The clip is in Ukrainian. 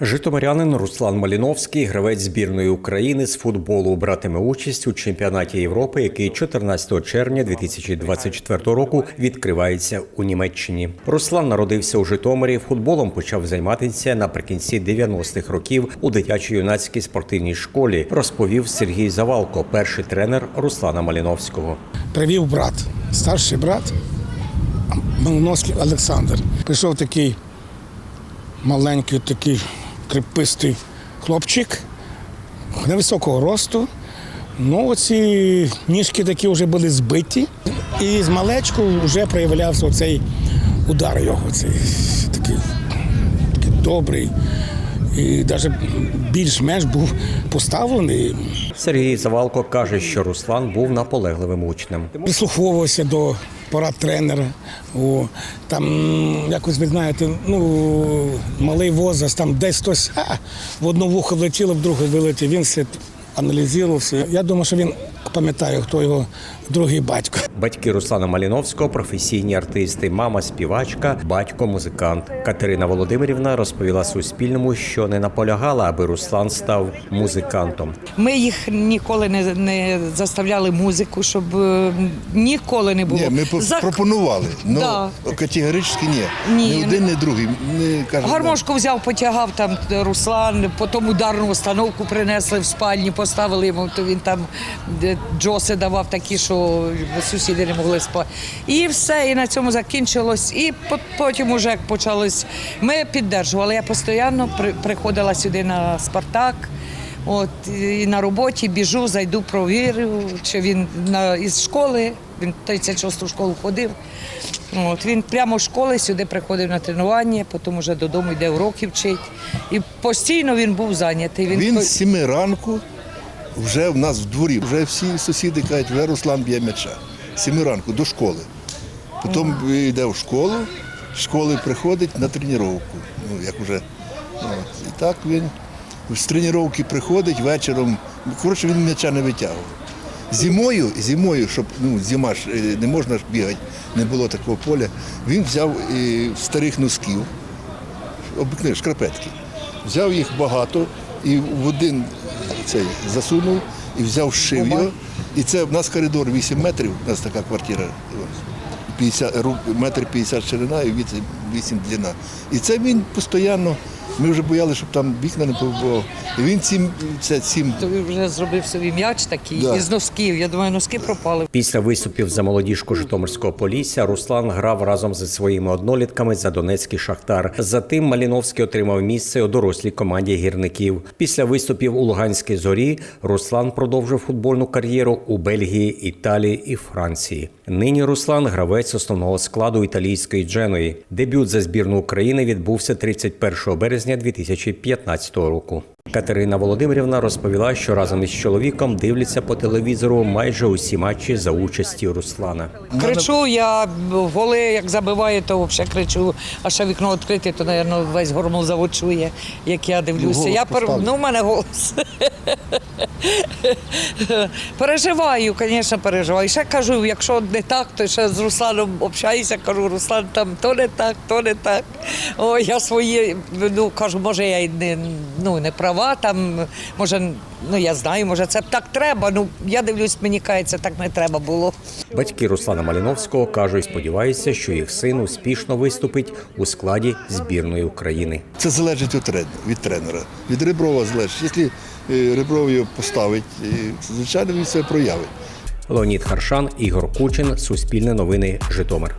Житомирянин Руслан Маліновський, гравець збірної України з футболу, братиме участь у чемпіонаті Європи, який 14 червня 2024 року відкривається у Німеччині. Руслан народився у Житомирі. Футболом почав займатися наприкінці 90-х років у дитячо-юнацькій спортивній школі. Розповів Сергій Завалко, перший тренер Руслана Маліновського. привів брат, старший брат Малиновський Олександр. Прийшов такий маленький, такий крепистий хлопчик невисокого росту. Ну, оці ніжки такі вже були збиті. І з малечку вже проявлявся оцей удар його, цей такий, такий добрий. І навіть більш-менш був поставлений. Сергій Завалко каже, що Руслан був наполегливим учнем. прислуховувався до порад тренера. О, там якось ви знаєте, ну малий возраст, там десь хтось а, в одну вухо влетіло, в друге вилетів. Він все аналізувався. Я думаю, що він пам'ятає, хто його другий батько. Батьки Руслана Маліновського професійні артисти, мама співачка, батько музикант. Катерина Володимирівна розповіла Суспільному, що не наполягала, аби Руслан став музикантом. Ми їх ніколи не, не заставляли музику, щоб е, ніколи не було. Ні, ми по- За- пропонували. Ну Да. категорично ні. Ні, Ні один, ні другий. Не кажуть, Гармошку взяв, потягав там Руслан, потім ударну установку принесли в спальні, поставили йому, то він там де, джоси давав такі, що сусіди не могли спати. І все, і на цьому закінчилось. І по- потім, уже як почалось, ми піддержували. Я постійно приходила сюди на Спартак. От і на роботі біжу, зайду, провірю, чи він на із школи. Він в 36-ту школу ходив. От він прямо з школи сюди приходив на тренування, потім вже додому йде уроки вчить. І постійно він був зайнятий. Він, Він з сіми ранку вже в нас в дворі, вже всі сусіди кажуть, вже Руслан б'є м'яча. Сіми ранку до школи. Потім йде в школу, з школи приходить на тренування. Ну, як вже, от. І так він з тренування приходить вечором. Коротше, він м'яча не витягував. Зимою, зимою, щоб ну, зима ж е, не можна ж бігати, не було такого поля. Він взяв е, старих носків, обикновені шкарпетки. Взяв їх багато і в один цей засунув і взяв шив його. І це в нас коридор 8 метрів, у нас така квартира. 50, ру- метр 50 ширина і 8, 8 длина. І це він постійно, ми вже боялися, щоб там вікна не побував. І він цим, це цим то він вже зробив собі м'яч такий Да. із носків. Я думаю, носки пропали. Після виступів за молодіжку Житомирського Полісся Руслан грав разом зі своїми однолітками за Донецький Шахтар. Затим Маліновський отримав місце у дорослій команді гірників. Після виступів у Луганській зорі Руслан продовжив футбольну кар'єру у Бельгії, Італії і Франції. Нині Руслан гравець основного складу італійської Дженої. Дебют за збірну України відбувся 31 березня 2015 року. Катерина Володимирівна розповіла, що разом із чоловіком дивляться по телевізору майже усі матчі за участі Руслана. Кричу, я голи, як забиває, то взагалі кричу, а ще вікно відкрите, то, мабуть, весь гормозавод чує, як я дивлюся. я пер... поставлю. Ну, у мене голос. переживаю, звісно, переживаю. Ще кажу, якщо не так, то ще з Русланом общаюся, кажу, Руслан там то не так, то не так. О, я свої, ну кажу, може, я й не, ну, не права, там, може, ну я знаю, може, це б так треба. Ну, я дивлюсь, мені кається, так не треба було. Батьки Руслана Маліновського кажуть, сподіваються, що їх син успішно виступить у складі збірної України. Це залежить від тренера. Від, тренера. від Реброва залежить. Якщо е, Ребров його поставить, звичайно, він це проявить. Леонід Харшан, Ігор Кучин, Суспільне новини, Житомир.